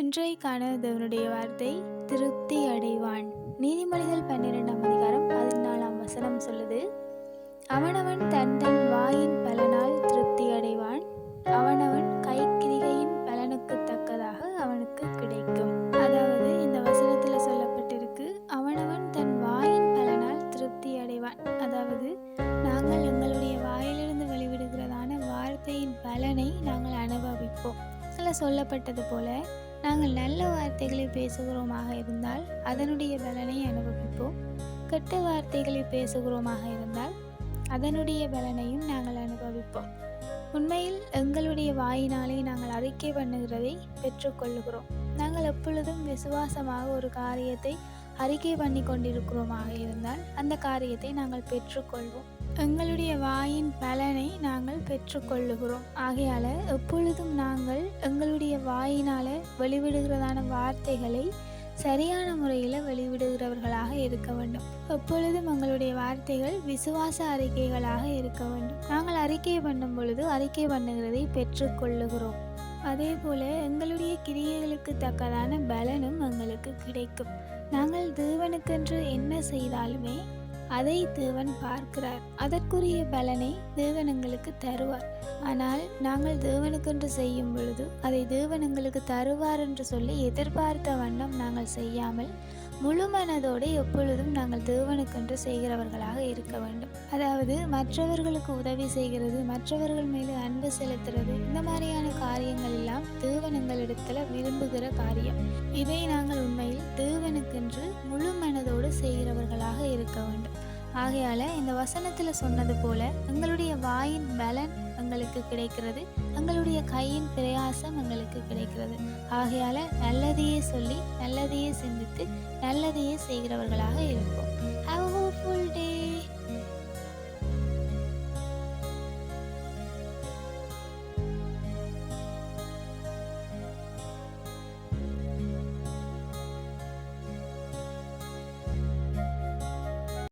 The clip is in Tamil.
இன்றைக்கான தேவனுடைய வார்த்தை திருப்தி அடைவான். நீதிமொழிகள் பன்னிரெண்டாம் அதிகாரம் பதினாலாம் வசனம் சொல்லுது. அவனவன் தன் தன் வாயின் பலனால் திருப்தி அடைவான். அவனவன் கைக்கிரிகையின் பலனுக்கு தக்கதாக அவனுக்கு கிடைக்கும். அதாவது இந்த வசனத்தில் சொல்லப்பட்டிருக்கு அவனவன் தன் வாயின் பலனால் திருப்தி அடைவான். அதாவது நாங்கள் எங்களுடைய வாயிலிருந்து வெளிவிடுகிறதான வார்த்தையின் பலனை நாங்கள் அனுபவிப்போம். சொல்லப்பட்டது போல நாங்கள் நல்ல வார்த்தைகளை பேசுகிறோமாக இருந்தால் அதனுடைய பலனை அனுபவிப்போம். கெட்ட வார்த்தைகளை பேசுகிறோமாக இருந்தால் அதனுடைய பலனையும் நாங்கள் அனுபவிப்போம். உண்மையில் எங்களுடைய வாயினாலே நாங்கள் அறிக்கை பண்ணுகிறதை பெற்றுக்கொள்ளுகிறோம். நாங்கள் எப்பொழுதும் விசுவாசமாக ஒரு காரியத்தை அறிக்கை பண்ணி கொண்டிருக்கிறோமாக இருந்தால் அந்த காரியத்தை நாங்கள் பெற்றுக்கொள்வோம். எங்களுடைய வாயின் பலனை நாங்கள் பெற்றுக்கொள்ளுகிறோம். ஆகையால் எப்பொழுதும் வாயினால வெளிவிடுகிறதான வார்த்தைகளை சரியான முறையில் வெளிவிடுகிறவர்களாக இருக்க வேண்டும். எப்பொழுதும் எங்களுடைய வார்த்தைகள் விசுவாச அறிக்கைகளாக இருக்க வேண்டும். நாங்கள் அறிக்கை பண்ணும் பொழுது அறிக்கை பண்ணுகிறதை பெற்றுக்கொள்ளுகிறோம் அதே போல எங்களுடைய கிரியைகளுக்கு தக்கதான பலனும் எங்களுக்கு கிடைக்கும். நாங்கள் தேவனுக்கென்று என்ன செய்தாலுமே அதை தேவன் பார்க்கிறார். அதற்குரிய பலனை தேவன் எங்களுக்கு தருவார். ஆனால் நாங்கள் தேவனுக்கென்று செய்யும் பொழுது அதை தேவன் எங்களுக்கு தருவார் என்று சொல்லி எதிர்பார்த்த வண்ணம் நாங்கள் செய்யாமல் முழு மனதோடு எப்பொழுதும் நாங்கள் தேவனுக்கென்று செய்கிறவர்களாக இருக்க வேண்டும். அதாவது மற்றவர்களுக்கு உதவி செய்கிறது மற்றவர்கள் மீது அன்பு செலுத்துறது இந்த மாதிரியான காரியங்கள் எல்லாம் தேவன் எங்களிடத்தில் விரும்புகிற காரியம். இதை நாங்கள் உண்மையில் தேவனுக்கென்று முழு மனதோடு செய்கிறவர்களாக இருக்க வேண்டும். ஆகையால் இந்த வசனத்தில் சொன்னது போல எங்களுடைய வாயின் பலன் எங்களுக்கு கிடைக்கிறது எங்களுடைய கையின் பிரயாசம் எங்களுக்கு கிடைக்கிறது. ஆகையால் நல்லதையே சொல்லி நல்லதையே சிந்தித்து நல்லதையே செய்கிறவர்களாக இருப்போம்.